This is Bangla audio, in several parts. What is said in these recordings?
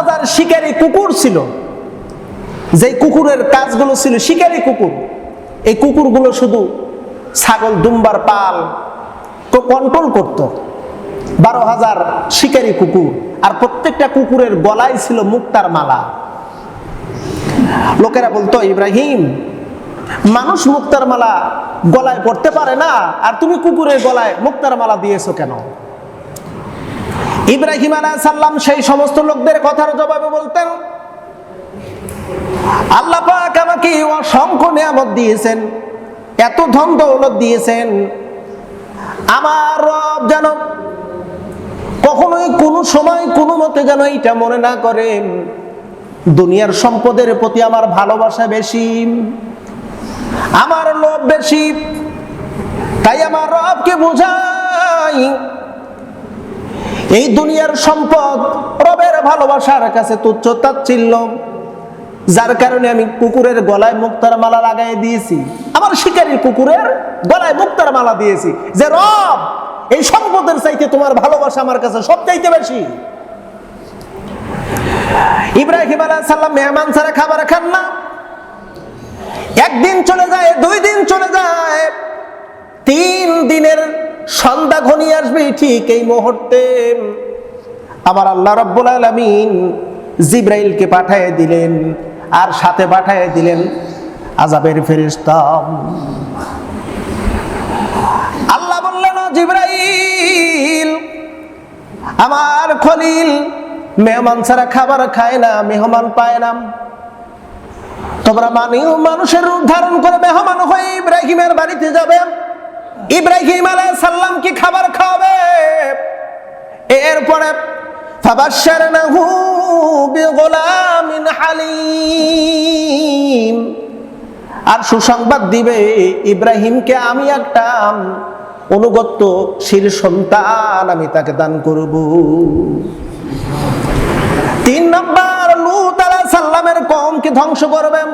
হাজার শিকারী কুকুর ছিল। যেই কুকুরের কাজগুলো ছিল, শিকারী কুকুর। এই কুকুরগুলো শুধু ছাগল, দুম্বার, পাল কন্ট্রোল করত। বারো হাজার শিকারী কুকুর। আর প্রত্যেকটা কুকুরের গলায় ছিল মুক্তার মালা। লোকেরা বলতো, ইব্রাহিম, মানুষ মুক্তার মালা গলায় পড়তে পারে না। আর তুমি কুকুরের গলায় মুক্তার মালা দিয়েছ কেন? ইব্রাহিম আলাহ সাল্লাম সেই সমস্ত লোকদের কথার জবাবে বলতেন, আল্লাহ পাক আমাকে অসংখ্য নিয়ামত দিয়েছেন, এত ধন দৌলত দিয়েছেন। আমার রব যেন কখনোই কোনো সময় কোনো মতে যেন এইটা মনে না করেন, দুনিয়ার সম্পদের প্রতি আমার ভালোবাসা বেশি, আমার লোভ বেশি, তাই আমার রবকে বোঝাই এই দুনিয়ার সম্পদ রবের ভালোবাসার কাছে তুচ্ছ তাচ্ছিল্য। যার কারণে আমি কুকুরের গলায় মুক্তার মালা লাগাই দিয়েছি। আমার শিকারী কুকুরের গলায় মুক্তার মালা দিয়েছি। যে রব, এই সম্পদের চাইতে তোমার ভালোবাসা আমার কাছে সব চাইতে বেশি। ইব্রাহিম আলাহ সাল্লাম মেহমান ছাড়া খাবার খান না। একদিন চলে যায়, দুই দিন চলে যায়। তিন দিনের সন্ধ্যা ঘনিয়ে আসবে ঠিক এই মুহূর্তে। আমার আল্লাহ রব্বুল আলমিন জিব্রাইলকে পাঠিয়ে দিলেন আর সাথে পাঠিয়ে দিলেন আজাবের ফেরিস্তা আল্লাহ বললেন, "ও জিব্রাইল, আমার খলিল মেহমান ছাড়া খাবার খায় না, মেহমান পায় না। তোমরা মানিও মানুষের রূপ ধারণ করে মেহমান হয়ে ইব্রাহিমের বাড়িতে যাবে। ইব্রাহিম আলাইহিস সাল্লাম কি খাবার খাওয়াবে? এরপরে, ফাবাশশারনাহু বিগুলামিন হালিম। আর সুসংবাদ দিবে, ইব্রাহিমকে আমি একটা অনুগত্য শির সন্তান আমি তাকে দান করব। তিন নম্বর, লুত সাল্লামের কমকে ধ্বংস করবেন।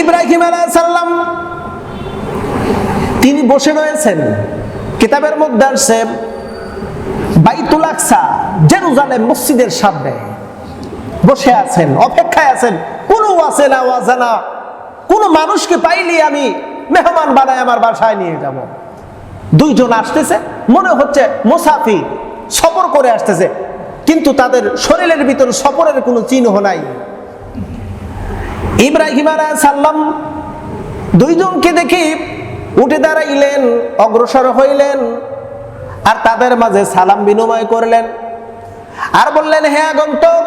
ইব্রাহিম আলাইহিস সাল্লাম তিনি বসে রয়েছেন। কিতাবের মধ্যে আসছে, বাইতুল আকসা, জেরুজালেম মসজিদের সামনে। বসে আছেন, অপেক্ষায় আছেন। কোনো আছে না ওয়াজানা কোনো মানুষকে পাইলে আমি মেহমান বানায় আমার বাসায় নিয়ে যাব। দুইজন আসতেছে, মনে হচ্ছে মুসাফি সফর করে আসতেছে। কিন্তু তাদের শরীরের ভিতর সফরের কোনো চিহ্ন নাই। ইব্রাহিম আলাইহিস সাল্লাম দুইজনকে দেখি উঠে দাঁড়াইলেন, অগ্রসর হইলেন আর তাদের মাঝে সালাম বিনিময় করলেন। আর বললেন, হে আগন্তক,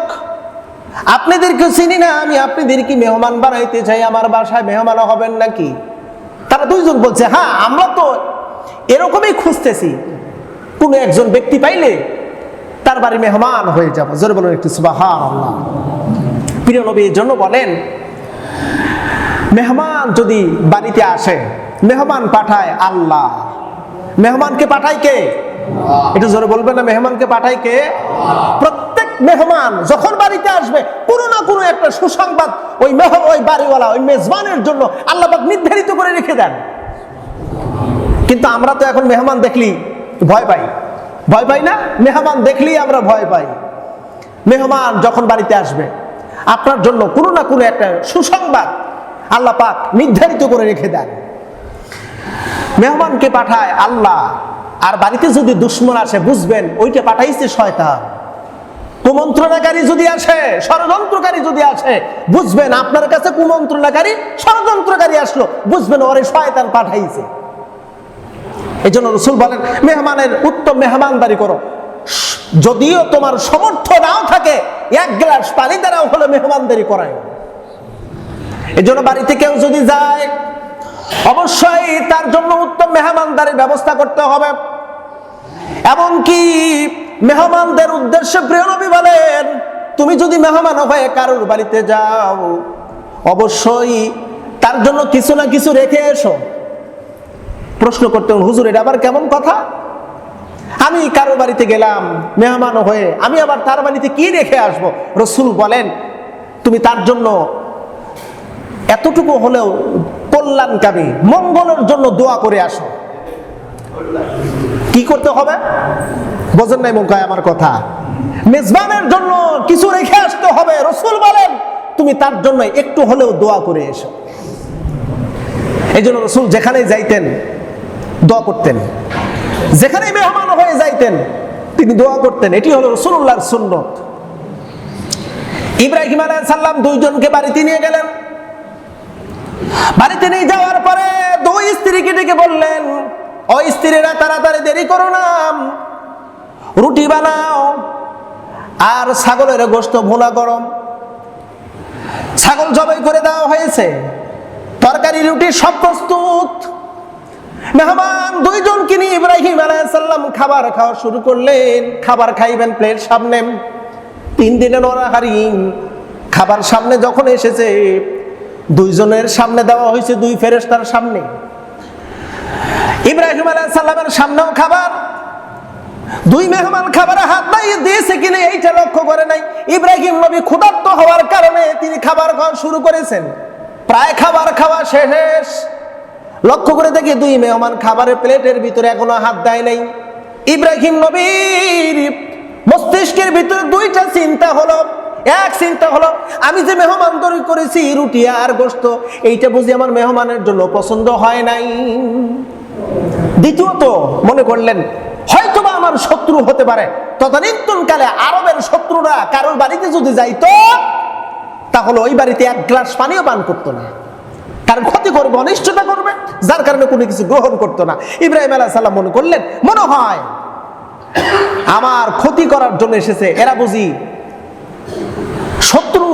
আপনাদেরকে চিনি না, আমি আপনাদেরকে মেহমান বানাইতে চাই, আমার বাসায় মেহমান হবেন নাকি? তারা দুইজন বলছে হ্যাঁ আমরা তো এরকমই খুঁজতেছি। কোনো একজন ব্যক্তি পাইলে তার বাড়ি মেহমান হয়ে যাব। জোরে বলুন একটু সুবাহান প্রিয় নবী এর জন্য বলেন, মেহমান যদি বাড়িতে আসে মেহমান পাঠায় আল্লাহ। মেহমানকে পাঠায় কে? এটা জোরে বলবেন না মেহমানকে পাঠায় কে? প্রত্যেক মেহমান যখন বাড়িতে আসবে কোনো না কোনো একটা সুসংবাদ ওই মেহ ওই বাড়িওয়ালা ওই মেজবানের জন্য আল্লাহ পাক নির্ধারিত করে রেখে দেন। কিন্তু আমরা তো এখন মেহমান দেখলি ভয় পাই। ভয় পাই না? মেহমান দেখলেই আমরা ভয় পাই। মেহমান যখন বাড়িতে আসবে আপনার জন্য কোনো না কোনো একটা সুসংবাদ আল্লাহ পাক নির্ধারিত করে রেখে দেন। মেহমানকে পাঠায় আল্লাহ। আর বাড়িতে যদি দুশ্মন আসে, বুঝবেন, ওইটা পাঠাইছে শয়তান। কুমন্ত্রণাকারী যদি আসে, ষড়যন্ত্রকারী যদি আসে, বুঝবেন, আপনার কাছে কুমন্ত্রণাকারী, ষড়যন্ত্রকারী আসলো, বুঝবেন, ওরে শয়তান পাঠাইছে। এই জন্য রসুল বলেন, মেহমানের উত্তম মেহমানদারি করো। যদিও তোমার সমর্থ নাও থাকে, এক গ্লাস পানি দ্বারাও হলে মেহমানদারি করায়। এই জন্য বাড়িতে কেউ যদি যায় অবশ্যই তার জন্য উত্তম মেহমানদারির ব্যবস্থা করতে হবে। এমনকি মেহমানদের উদ্দেশ্যে প্রিয় নবী বলেন, তুমি যদি মেহমান হয়ে কারোর বাড়িতে যাও, অবশ্যই তার জন্য কিছু না কিছু রেখে এসো। প্রশ্ন করতে হুজুর, এটা আবার কেমন কথা? আমি কারও বাড়িতে গেলাম, মেহমান হয়ে আমি আবার তার বাড়িতে কি রেখে আসব? রসুল বলেন, তুমি তার জন্য এতটুকু হলেও কল্যাণকামী মঙ্গলের জন্য দোয়া করে আসো। কি করতে হবে? বোঝেন নাই মুখায় আমার কথা। মেজবানের জন্য কিছু রেখে আসতে হবে। রসুল বলেন, তুমি তার জন্য একটু হলেও দোয়া করে এসো। এই জন্য রসুল যেখানেই যাইতেন, দোয়া করতেন। যেখানেই মেহমান হয়ে যাইতেন, তিনি দোয়া করতেন। এটি হলো রসুল্লাহর সুন্নত। ইব্রাহিম আলাইহিস সাল্লাম দুইজনকে বাড়িতে নিয়ে গেলেন। বাড়িতে নিয়ে যাওয়ার পরে দুই স্ত্রীকে ডেকে বললেন ও স্ত্রীরা তাড়াতাড়ি দেরি করো না, রুটি বানাও আর ছাগলের গোস্ত ভোনা গরম ছাগল জবাই করে দেওয়া হয়েছে, তরকারি, রুটি সব প্রস্তুত। মেহমান দুইজন কিনি ইব্রাহিম আলাইসাল্লাম খাবার খাওয়া শুরু করলেন। খাবার খাইবেন প্লেট সামনে। তিন দিনে নরাহারি খাবার সামনে যখন এসেছে দুইজনের সামনে দেওয়া হয়েছে, দুই ফেরেস্তার সামনে। ইব্রাহিম আলাইসাল্লামের সামনেও খাবার। দুই মেহমান খাবারে হাত দিয়ে দিয়েছে কিনা এইটা লক্ষ্য করে নাই। ইব্রাহিম নবী ক্ষুধার্ত হওয়ার কারণে তিনি খাবার খাওয়া শুরু করেছেন। প্রায় খাবার খাওয়া শেষ লক্ষ্য করে দেখি দুই মেহমান খাবারের প্লেটের ভিতরে এখনও হাত দেয় নাই। ইব্রাহিম নবীর মস্তিষ্কের ভিতরে দুইটা চিন্তা হলো এক চিন্তা হলো, আমি যে মেহমান তৈরি করেছি, রুটি আর গোস্ত, এইটা বুঝি আমার মেহমানের জন্য পছন্দ হয় নাই। দ্বিতীয়ত, মনে করলেন, হয়তোবা আমার শত্রু হতে পারে। তদানীন্তন কালে আরবের শত্রুরা কারোর বাড়িতে যদি যাইতো, তাহলে ওই বাড়িতে এক গ্লাস পানিও পান করতো না। কারণ ক্ষতি করবে অনিষ্টতা করবে, যার কারণে কোনো কিছু গ্রহণ করতো না। ইব্রাহিম আলাহ সাল্লাম মনে করলেন, মনে হয়, আমার ক্ষতি করার জন্য এসেছে। এরা বুঝি শত্রু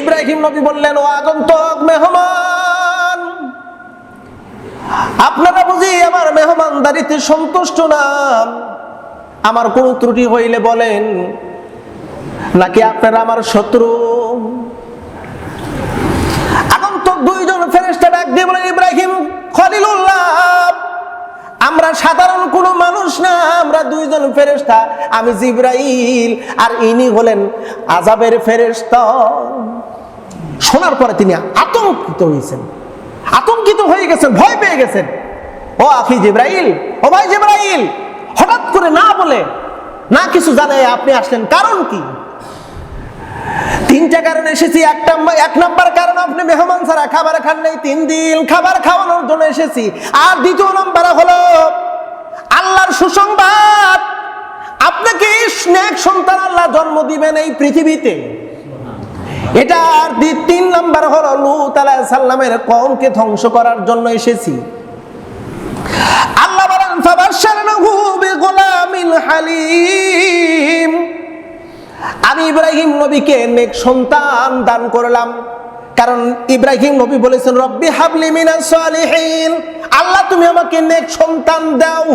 ইব্রাহিম নবী বললেন, ও আগন্তক মেহমান, আপনারা বুঝি আমার মেহমানদারিতে সন্তুষ্ট না? আমার কোন ত্রুটি হইলে বলেন, নাকি আপনারা আমার শত্রু? আগন্তক দুইজন ফেরেস্তা ডাক দিয়ে বলেন, ইব্রাহিম খলিলুল্লাহ আমরা সাধারণ কোনো মানুষ না, আমরা দুইজন ফেরেস্তা আমি জিব্রাইল আর ইনি হলেন আজাবের ফেরেস্তা শোনার পরে তিনি আতঙ্কিত হয়েছেন আতঙ্কিত হয়ে গেছেন, ভয় পেয়ে গেছেন। ও আখি জিব্রাইল, ও ভাই জিব্রাইল, হঠাৎ করে না বলে না কিছু জানে আপনি আসলেন, কারণ কি? তিনটা কারণ এসেছি। একটা এক নাম্বার কারণ আপনি মেহমান ছাড়া খাবার খান নাই। তিন দিন খাবার খাওয়ানোর জন্য এসেছি। আর দ্বিতীয় নাম্বার হলো, আল্লাহর সুসংবাদ। আপনাকে স্নেক সন্তান আল্লাহ জন্ম দিবেন এই পৃথিবীতে? এটা তিন নাম্বার হলো, লুত আলাহ সাল্লামের কমকে ধ্বংস করার জন্য এসেছি। আল্লাহ বলেন, ফাবাশশারনাহু বিগুলামিন হালিম। আমি ইব্রাহিম নবীকে নেক সন্তান দান করলাম। কারণ ইব্রাহিম নবী বলেছেন, রব্বি হাবলি মিনাস সালিহিন। আল্লাহ, তুমি আমাকে নেক সন্তান দাও।